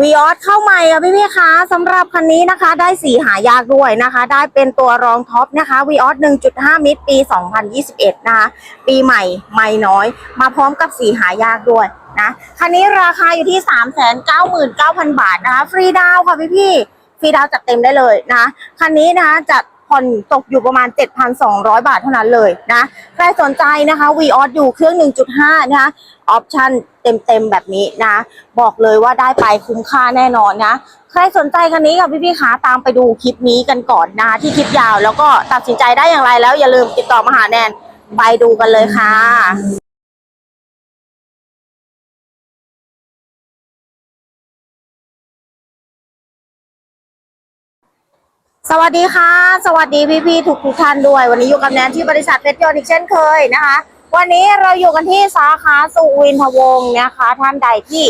วีออสเข้าใหม่ค่ะพี่พี่คะสำหรับคันนี้นะคะ ได้สีหายากด้วยนะคะ ได้เป็นตัวรองท็อปนะคะวีออส1.5 มิตรปี 2021 นะคะ ปีใหม่ไม่น้อย มาพร้อมกับสีหายากด้วยนะคันนี้ราคาอยู่ที่ 399,000 บาทนะคะ ฟรีดาวค่ะพี่พี่ฟรีดาวจัดเต็มได้เลยนะคันนี้นะคะจัด ผ่อนตกอยู่ประมาณ 7,200 บาทเท่านั้นเลยนะใครสนใจนะคะวีออสอยู่เครื่อง 1.5 นะคะออปชั่นเต็มๆแบบนี้นะ บอกเลยว่าได้ไปคุ้มค่าแน่นอนนะ ใครสนใจคันนี้กับพี่ๆคะตามไปดูคลิปนี้กันก่อนนะ ที่คลิปยาวแล้วก็ตัดสินใจได้อย่างไรแล้วอย่าลืมติดต่อมาหาแนนไปดูกันเลยค่ะ สวัสดีค่ะ สวัสดีพี่ๆทุกทุกท่านด้วย วันนี้อยู่กับแนนที่บริษัทเพชรยนต์อีกเช่นเคยนะคะ วันนี้เราอยู่กันที่สาขาสุวินทวงศ์นะคะ ท่านใดที่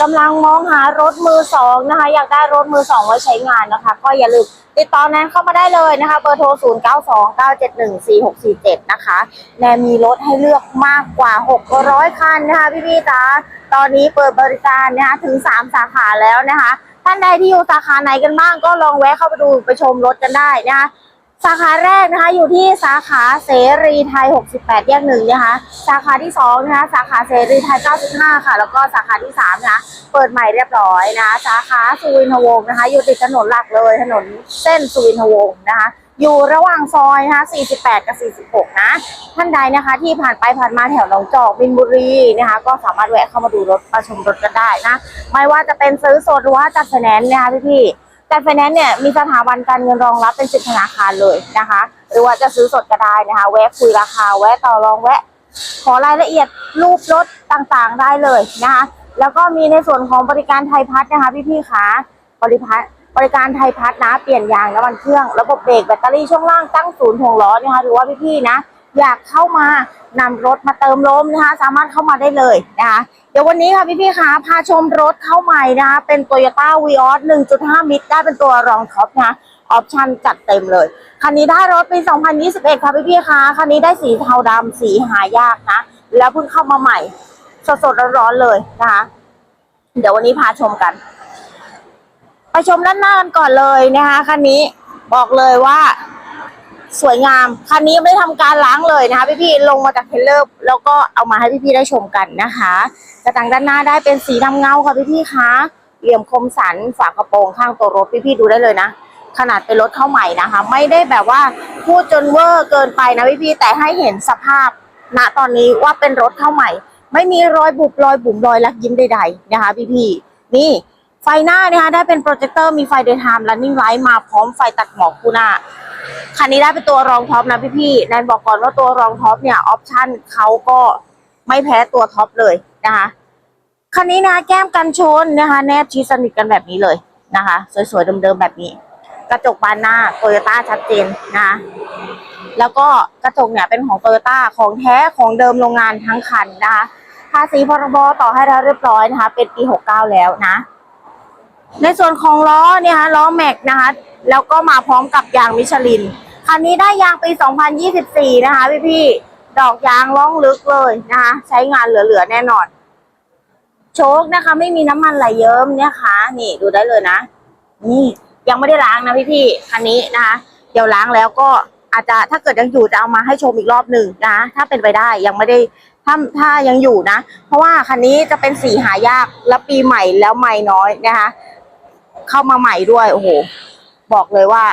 กำลังมองหารถมือสองนะคะ อยากได้รถมือสองไว้ใช้งานนะคะ ก็อย่าลืมติดต่อแนนเข้ามาได้เลยนะคะ เบอร์โทร 0 9 2 9 7 1 4 6 4 7 นะคะ แนนมีรถให้เลือกมากกว่า 600 คันนะคะพี่ๆจ๋าตอนนี้เปิดบริการนะคะถึง 3 สาขาแล้วนะคะ ท่านใดที่อยู่สาขาไหนกันบ้าง ก็ลองแวะเข้าไปดูไปชมรถกันได้นะคะสาขาแรกนะคะอยู่ที่สาขาเสรีไทย 68 แยกหนึ่งนะคะสาขาที่สองนะคะสาขาเสรีไทย 95 ค่ะ แล้วก็สาขาที่สามนะคะเปิดใหม่เรียบร้อยนะคะสาขาสุวินทวงศ์นะคะ อยู่ติดถนนหลักเลยถนนเส้นสุวินทวงศ์นะคะ อยู่ระหว่างซอยนะคะ 48 กับ 46 นะ ท่านใดนะคะที่ผ่านไปผ่านมาแถวหนองจอกบินบุรีนะคะ ก็สามารถแวะเข้ามาดูรถมาชมรถกันได้นะ ไม่ว่าจะเป็นซื้อสดหรือว่าจัดไฟแนนซ์นะคะพี่ๆจัดไฟแนนซ์เนี่ยมีสถาบันการเงินรองรับเป็นสิบธนาคารเลยนะคะ หรือว่าจะซื้อสดก็ได้นะคะ แวะคุยราคา แวะต่อรองแวะ ขอรายละเอียดรูปรถต่างๆได้เลยนะคะ แล้วก็มีในส่วนของบริการไทยพัฒน์นะคะพี่ๆคะบริพัฒน์ บริการไทยพัฒน์นะเปลี่ยนยางน้ำมันเครื่อง ระบบเบรกแบตเตอรี่ช่วงล่างตั้งศูนย์ถ่วงล้อนะคะหรือว่าพี่ๆนะ อยากเข้ามานำรถมาเติมลมนะคะ สามารถเข้ามาได้เลยนะคะเดี๋ยววันนี้ค่ะพี่ๆคะพาชมรถเข้าใหม่นะคะเป็น Toyota v ีออส1.5 มิตรได้เป็นตัวรองท็อปนะออปชั่นจัดเต็มเลย คันนี้ได้รถปี 2021 ค่ะพี่ๆคะคันนี้ได้สีเทาดำสีหายากนะ แล้วเพิ่งเข้ามาใหม่ สดๆร้อนๆเลยนะคะ เดี๋ยววันนี้พาชมกัน ไปชมด้านหน้ากันก่อนเลยนะคะคันนี้บอกเลยว่าสวยงาม คันนี้ไม่ได้ทำการล้างเลยนะคะ พี่ๆลงมาจากเทเลอร์แล้วก็เอามาให้พี่ๆได้ชมกันนะคะ กระจังด้านหน้าได้เป็นสีดำเงาค่ะพี่ๆคะเหลี่ยมคมสันฝากระโปรงข้างตัวรถพี่ๆดูได้เลยนะ ขนาดเป็นรถเข้าใหม่นะคะ ไม่ได้แบบว่าพูดจนเวอร์เกินไปนะพี่ๆแต่ให้เห็นสภาพณตอนนี้ว่าเป็นรถเข้าใหม่ ไม่มีรอยบุบรอยบุ๋มรอยลักยิ้มใดๆนะคะ พี่ๆนี่ ไฟหน้านะคะได้เป็นโปรเจคเตอร์มีไฟเดย์ไทม์ running light มาพร้อมไฟตัดหมอกคู่หน้า คันนี้ได้เป็นตัวรองท็อปนะพี่ๆแนนบอกก่อนว่าตัวรองท็อปเนี่ยออปชั่นเขาก็ไม่แพ้ตัวท็อปเลยนะคะคันนี้นะแก้มกันชนนะคะ แนบชิดสนิทกันแบบนี้เลยนะคะ สวยๆเดิมๆแบบนี้ กระจกบานหน้าโตโยต้าชัดเจนนะะแล้วก็กระจกเนี่ยเป็นของโตโยต้าของแท้ของเดิมโรงงานทั้งคันนะคะภาษีพรบต่อให้แล้วเรียบร้อยนะคะ เป็นปี 69 แล้วนะ ในส่วนของล้อเนี่ยฮะล้อแม็กนะคะ แล้วก็มาพร้อมกับยางมิชลิน คันนี้ได้ยางปี 2024 นะคะพี่พี่ดอกยางล่องลึกเลยนะคะ ใช้งานเหลือๆแน่นอน โชคนะคะ ไม่มีน้ำมันไหลเยิ้มเนี่ยค่ะนี่ดูได้เลยนะ นี่ยังไม่ได้ล้างนะพี่พี่คันนี้นะคะ เดี๋ยวล้างแล้วก็อาจจะถ้าเกิดยังอยู่จะเอามาให้ชมอีกรอบหนึ่งนะถ้าเป็นไปได้ยังไม่ได้ถ้าถ้ายังอยู่นะ เพราะว่าคันนี้จะเป็นสีหายากและปีใหม่แล้วไม่น้อยนะคะ เข้ามาใหม่ด้วย โอ้โห บอกเลยว่า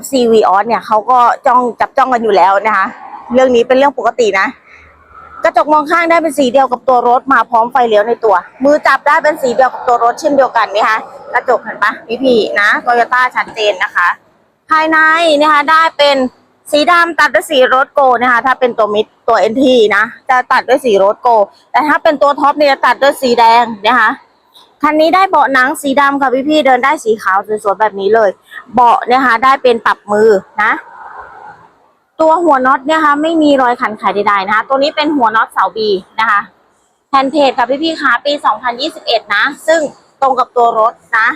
FC v ออสเนี่ยเขาก็จ้องจับจ้องกันอยู่แล้วนะคะ เรื่องนี้เป็นเรื่องปกตินะ กระจกมองข้างได้เป็นสีเดียวกับตัวรถมาพร้อมไฟเลี้ยวในตัว มือจับได้เป็นสีเดียวกับตัวรถเช่นเดียวกันนะคะกระจกเห็นปะพี่พี่นะโตโยต้าชัดเจนนะคะ ภายในนะคะได้เป็นสีดำตัดด้วยสีโรสโกนะคะ ถ้าเป็นตัวมิดตัวเอ็นทีนะจะตัดด้วยสีโรสโก แต่ถ้าเป็นตัวท็อปเนี่ยจะตัดด้วยสีแดงนะคะ คันนี้ได้เบาะหนังสีดำค่ะพี่ๆเดินได้สีขาวสวยๆแบบนี้เลย เบาะนะคะได้เป็นปรับมือนะ ตัวหัวน็อตเนี่ยค่ะไม่มีรอยขันไขใดๆนะคะ ตัวนี้เป็นหัวน็อตเสาบีนะคะแผ่นเพจค่ะพี่ๆคะปี 2021 นะ ซึ่งตรงกับตัวรถนะ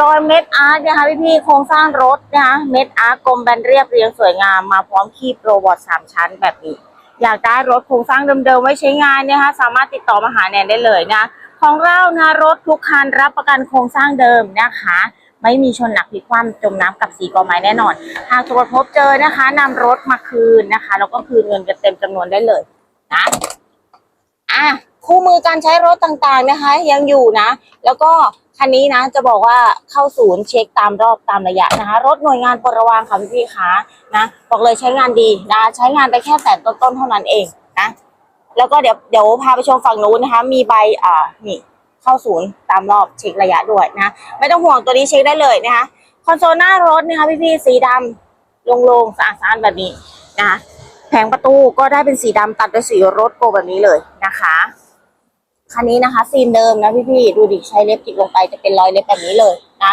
รอยเม็ดอาร์ตนะคะพี่ๆโครงสร้างรถนะคะเม็ดอาร์ตกลมแบนเรียบเรียงสวยงามมาพร้อมคีบโรบอทสามชั้นแบบนี้ อยากได้รถโครงสร้างเดิมๆไว้ใช้งานเนี่ยค่ะสามารถติดต่อมาหาแนนได้เลยนะ ของเรานะรถทุกคันรับประกันโครงสร้างเดิมนะคะ ไม่มีชนหนักพลิกคว่ำจมน้ำกับสีกอไม้แน่นอน หากตรวจพบเจอนะคะนำรถมาคืนนะคะแล้วก็คืนเงินกันเต็มจำนวนได้เลยนะอะคู่มือการใช้รถต่างๆนะคะ ยังอยู่นะ แล้วก็คันนี้นะจะบอกว่าเข้าศูนย์เช็คตามรอบตามระยะนะคะ รถหน่วยงานปรวางค่ะพี่ๆคะนะบอกเลยใช้งานดีนะใช้งานไปแค่แสนต้นๆเท่านั้นเองนะ แล้วก็เดี๋ยวเดี๋ยวพาไปชมฝั่งนู้นนะคะ มีใบอ่านี่เข้าศูนย์ตามรอบเช็คระยะด้วยนะไม่ต้องห่วงตัวนี้เช็คได้เลยนะคะคอนโซลหน้ารถนะคะพี่ๆสีดำโล่งๆสะอาดๆแบบนี้นะคะแผงประตูก็ได้เป็นสีดำตัดด้วยสีรถโกแบบนี้เลยนะคะคันนี้นะคะซีนเดิมนะพี่ๆดูดิใช้เล็บจิกลงไปจะเป็นรอยเล็บแบบนี้เลยนะ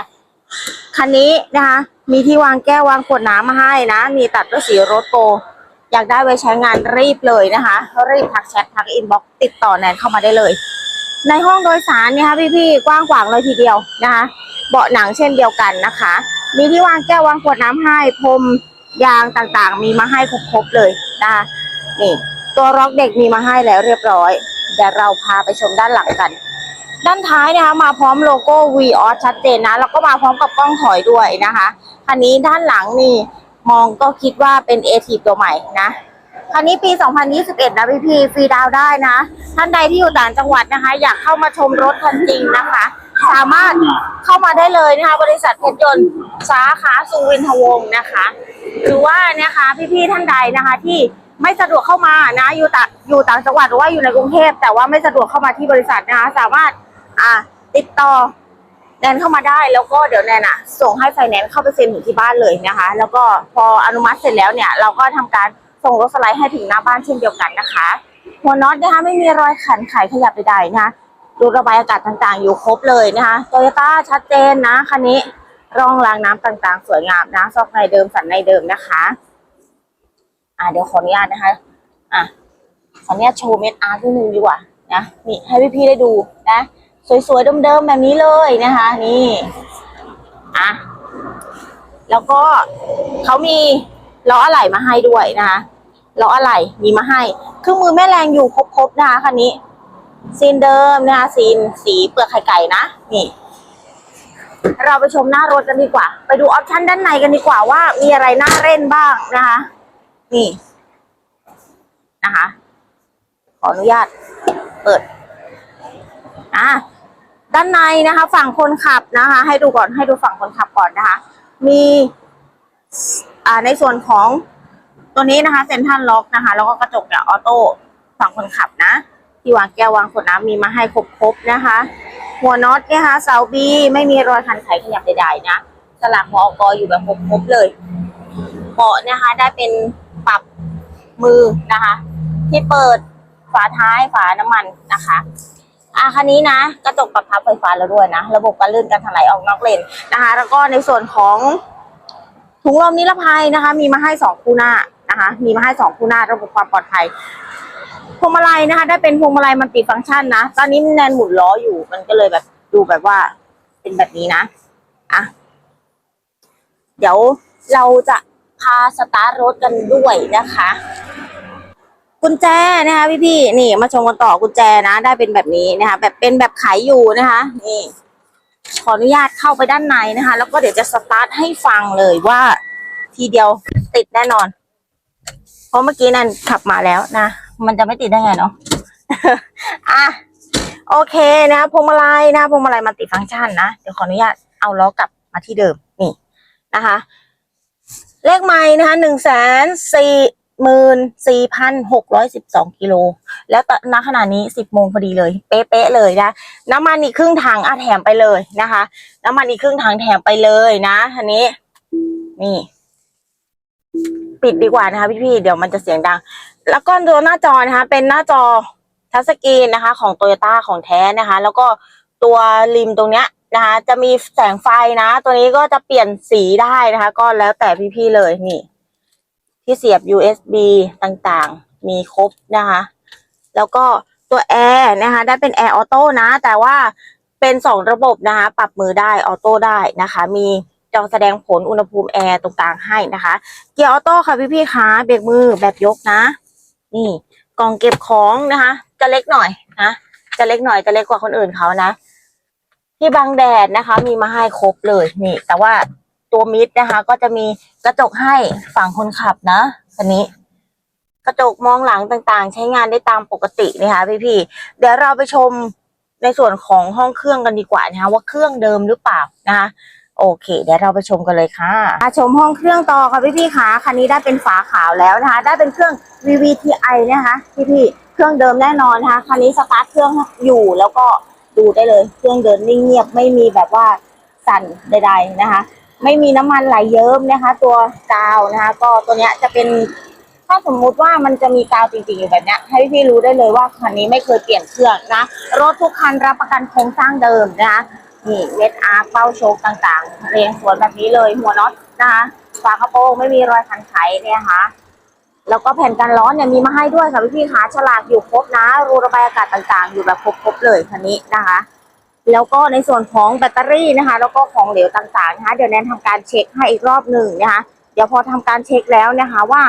คันนี้นะคะ มีที่วางแก้ววางขวดน้ำมาให้นะ มีตัดด้วยสีรถโก อยากได้ไว้ใช้งานรีบเลยนะคะ รีบทักแชททักอินบ็อกติดต่อแนนเข้ามาได้เลย ในห้องโดยสารเนี่ยค่ะพี่ๆกว้างขวางเลยทีเดียวนะคะ เบาะหนังเช่นเดียวกันนะคะ มีที่วางแก้ววางขวดน้ำให้พรมยางต่างๆ มีมาให้ครบๆเลยนะคะนี่ตัวล็อกเด็กมีมาให้แล้วเรียบร้อยเดี๋ยวเราพาไปชมด้านหลังกัน ด้านท้ายนะคะมาพร้อมโลโก้ v ีออชัดเจนนะแล้วก็มาพร้อมกับกล้องถอยด้วยนะคะคันนี้ด้านหลังนี่ มองก็คิดว่าเป็นเอทีตัวใหม่นะคันนี้ปี 2021 นะพี่พี่ฟรีดาวได้นะ ท่านใดที่อยู่ต่างจังหวัดนะคะ อยากเข้ามาชมรถคันจริงนะคะ สามารถเข้ามาได้เลยนะคะ บริษัทเพชรยนต์สาขาสุวินทวงศ์นะคะ หรือว่านะคะพี่ๆท่านใดนะคะที่ไม่สะดวกเข้ามานะ อยู่ต่างอยู่ต่างจังหวัดหรือว่าอยู่ในกรุงเทพแต่ว่าไม่สะดวกเข้ามาที่บริษัทนะคะ สามารถอ่าติดต่อ แนนเข้ามาได้แล้วก็เดี๋ยวแนนอะส่งให้ไฟแนนซ์เข้าไปเซ็นถึงที่บ้านเลยนะคะ แล้วก็พออนุมัติเสร็จแล้วเนี่ย เราก็ทำการส่งรถสไลด์ให้ถึงหน้าบ้านเช่นเดียวกันนะคะ หัวน็อตนะคะไม่มีรอยขันไขขยับใดๆนะคะรูระบายอากาศต่างๆ อยู่ครบเลยนะคะโตโยต้าชัดเจนนะคันนี้รองรางน้ำต่างๆ สวยงามนะซอกในเดิมสันในเดิมนะคะ อ่าเดี๋ยวขออนุญาตนะคะ อะขออนุญาตโชว์เม็ดอาร์ตนิดนึงดีกว่านะนี่ให้พี่ๆได้ดูนะ สวยๆเดิมๆแบบนี้เลยนะคะ นี่อะแล้วก็เขามีล้ออะไหล่มาให้ด้วยนะคะล้ออะไหล่มีมาให้ เครื่องมือแม่แรงอยู่ครบๆนะคะคันนี้ซีนเดิมนะคะซีนสีเปลือกไข่ไก่นะนี่เราไปชมหน้ารถกันดีกว่า ไปดูออปชั่นด้านในกันดีกว่าว่ามีอะไรน่าเล่นบ้างนะคะ นี่นะคะ ขออนุญาต เปิด อะ ด้านในนะคะ ฝั่งคนขับนะคะ ให้ดูก่อนให้ดูฝั่งคนขับก่อนนะคะ มีอ่าในส่วนของตัวนี้นะคะเซ็นทรัลล็อกนะคะ แล้วก็กระจกเนี่ยออโต้ฝั่งคนขับนะ ที่วางแก้ววางขวดน้ำมีมาให้ครบๆนะคะ หัวน็อตเนี่ยค่ะเสาบีไม่มีรอยคันไขขยับใดๆนะสลักหัวอกออยู่แบบครบๆเลยเบาะนะคะได้เป็นปรับมือนะคะ ที่เปิดฝาท้ายฝาน้ำมันนะคะ อะคันนี้นะ กระจกปรับพับไฟฟ้าแล้วด้วยนะ ระบบการลื่นการถลายออกนอกเลนนะคะ แล้วก็ในส่วนของถุงลมนิรภัยนะคะ มีมาให้สองคู่หน้านะคะ มีมาให้สองคู่หน้าระบบความปลอดภัยพวงมาลัยนะคะ ได้เป็นพวงมาลัยมันติฟังก์ชันนะ ตอนนี้แนนหมุนล้ออยู่ มันก็เลยแบบดูแบบว่า เป็นแบบนี้นะอะเดี๋ยวเราจะพาสตาร์ทรถกันด้วยนะคะ กุญแจนะคะพี่พี่นี่มาชมกันต่อกุญแจนะ ได้เป็นแบบนี้นะคะ แบบเป็นแบบไขอยู่นะคะ นี่ ขออนุญาตเข้าไปด้านในนะคะ แล้วก็เดี๋ยวจะสตาร์ทให้ฟังเลยว่า ทีเดียวติดแน่นอน เพราะเมื่อกี้นั่นขับมาแล้วนะ มันจะไม่ติดได้ไงเนาะอะโอเคนะพวงมาลัยนะพวงมาลัยมันติฟังก์ชันนะเดี๋ยวขออนุญาตเอาล้อกลับมาที่เดิมนี่นะคะ เลขไม้นะคะหนึ่งแสนสี่ หมื่นสี่พันหกร้อยสิบสองกิโล แล้วตอนณขณะนี้สิบโมงพอดีเลย เป๊ะๆเลยนะ น้ำมันอีกครึ่งถังอะแถมไปเลยนะคะ น้ำมันอีกครึ่งถังแถมไปเลยนะอันนี้ นี่ ปิดดีกว่านะคะ พี่ๆ เดี๋ยวมันจะเสียงดัง แล้วก็ตัวหน้าจอนะคะ เป็นหน้าจอทัชสกรีนนะคะ ของโตโยต้าของแท้นะคะ แล้วก็ตัวริมตรงเนี้ยนะคะ จะมีแสงไฟนะ ตัวนี้ก็จะเปลี่ยนสีได้นะคะ ก็แล้วแต่พี่ๆ เลยนี่ ที่เสียบ USB ต่างๆ มีครบนะคะ แล้วก็ตัวแอร์นะคะ ได้เป็นแอร์ออโต้นะ แต่ว่าเป็นสองระบบนะคะ ปรับมือได้ออโต้ได้นะคะ มีจอแสดงผลอุณหภูมิแอร์ตรงกลางให้นะคะ เกียร์ออโต้ค่ะพี่ๆคะเบรกมือแบบยกนะ นี่กล่องเก็บของนะคะ จะเล็กหน่อยนะจะเล็กหน่อยจะเล็กกว่าคนอื่นเขานะที่บังแดดนะคะ มีมาให้ครบเลยนี่ แต่ว่า ตัวมิดนะคะ ก็จะมีกระจกให้ฝั่งคนขับนะคันนี้ กระจกมองหลังต่างๆ ใช้งานได้ตามปกตินะคะพี่ๆเดี๋ยวเราไปชมในส่วนของห้องเครื่องกันดีกว่านะคะว่าเครื่องเดิมหรือเปล่านะคะโอเค เดี๋ยวเราไปชมกันเลยค่ะมาชมห้องเครื่องต่อค่ะพี่ๆค่ะคันนี้ได้เป็นฝาขาวแล้วนะคะ ได้เป็นเครื่อง VVTi นะคะพี่ๆเครื่องเดิมแน่นอนนะคะคันนี้สตาร์ทเครื่องอยู่แล้วก็ดูได้เลย เครื่องเดินนิ่งเงียบไม่มีแบบว่าสั่นใด ๆนะคะ ไม่มีน้ำมันไหลเยิ้มนะคะ ตัวกาวนะคะ ก็ตัวเนี้ยจะเป็นถ้าสมมุติว่ามันจะมีกาวจริงๆอยู่แบบเนี้ยให้พี่รู้ได้เลยว่าคันนี้ไม่เคยเปลี่ยนเครื่องนะรถทุกคันรับประกันโครงสร้างเดิมนะคะนี่เม็ดอาร์เป้าโชคต่างๆ เรียงสวนแบบนี้เลยหัวน็อตนะคะฝากระโปรงไม่มีรอยคันไขเนี่ยนะคะแล้วก็แผ่นกันร้อนเนี่ยมีมาให้ด้วยค่ะพี่ๆคะฉลากอยู่ครบนะ รูระบายอากาศต่างๆ อยู่แบบครบๆเลยคันนี้นะคะ แล้วก็ในส่วนของแบตเตอรี่นะคะ แล้วก็ของเหลวต่างๆนะคะเดี๋ยวแนนทำการเช็คให้อีกรอบหนึ่งนะคะ เดี๋ยวพอทำการเช็คแล้วนะคะว่า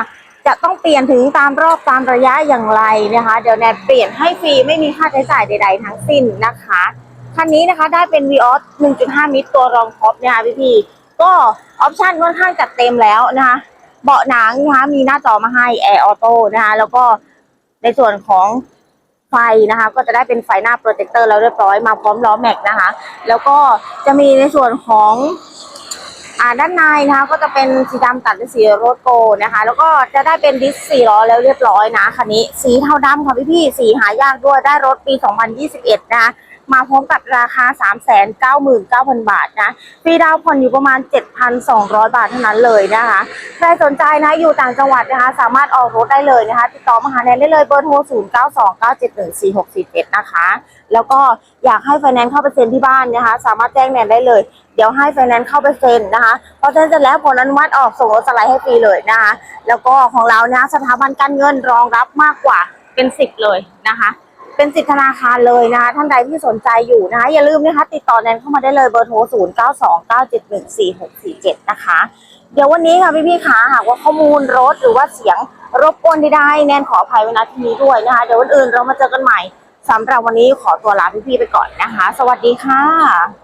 จะต้องเปลี่ยนถึงตามรอบตามระยะอย่างไรนะคะ เดี๋ยวแนนเปลี่ยนให้ฟรีไม่มีค่าใช้จ่ายใด ๆ ทั้งสิ้นนะคะคันนี้นะคะได้เป็น v ีออส1.5 มิตรตัวรองท็อปนะคะพี่พี่ก็ออปชันค่อนข้างจัดเต็มแล้วนะคะ เบาะหนังนะคะมีหน้าจอมาให้แอร์ออโต้นะคะแล้วก็ในส่วนของ ไฟนะคะ ก็จะได้เป็นไฟหน้าโปรเจคเตอร์แล้วเรียบร้อยมาพร้อมล้อแม็กนะคะ แล้วก็จะมีในส่วนของอ่าด้านในนะคะก็จะเป็นสีดำตัดด้วยสีโรสโกนะคะ แล้วก็จะได้เป็นดิสสี่ล้อแล้วเรียบร้อยนะคันนี้สีเทาดำค่ะพี่พี่สีหายากด้วยได้รถปี 2021 นะคะ มาพร้อมกับราคา 399,000 บาทนะฟรีดาวผ่อนอยู่ประมาณ 7,200 บาทเท่านั้นเลยนะคะ ใครสนใจนะอยู่ต่างจังหวัดนะคะ สามารถออกรถได้เลยนะคะ ติดต่อมาหาแนนได้เลยเบอร์โทร 0929714647 นะคะ แล้วก็อยากให้ไฟแนนซ์เข้าไปเซ็นที่บ้านนะคะ สามารถแจ้งแนนได้เลย เดี๋ยวให้ไฟแนนซ์เข้าไปเซ็นนะคะพอเซ็นเสร็จแล้วผลอนุมัติออกส่งรถสไลด์ให้ฟรีเลยนะคะ แล้วก็ของเรานะสถาบันการเงินรองรับมากกว่าเป็นสิบเลยนะคะ เป็นสิทธิธนาคารเลยนะคะ ท่านใดที่สนใจอยู่นะคะ อย่าลืมนะคะ ติดต่อแนนเข้ามาได้เลยเบอร์โทร 0 9 2 9 7 1 4 6 4 7 นะคะ เดี๋ยววันนี้ค่ะพี่ๆขาหากว่าข้อมูลรถหรือว่าเสียงรบกวนใดๆแนนขออภัยไว้ณที่นี้ด้วยนะคะ เดี๋ยววันอื่นเรามาเจอกันใหม่สำหรับวันนี้ขอตัวลาพี่ๆไปก่อนนะคะ สวัสดีค่ะ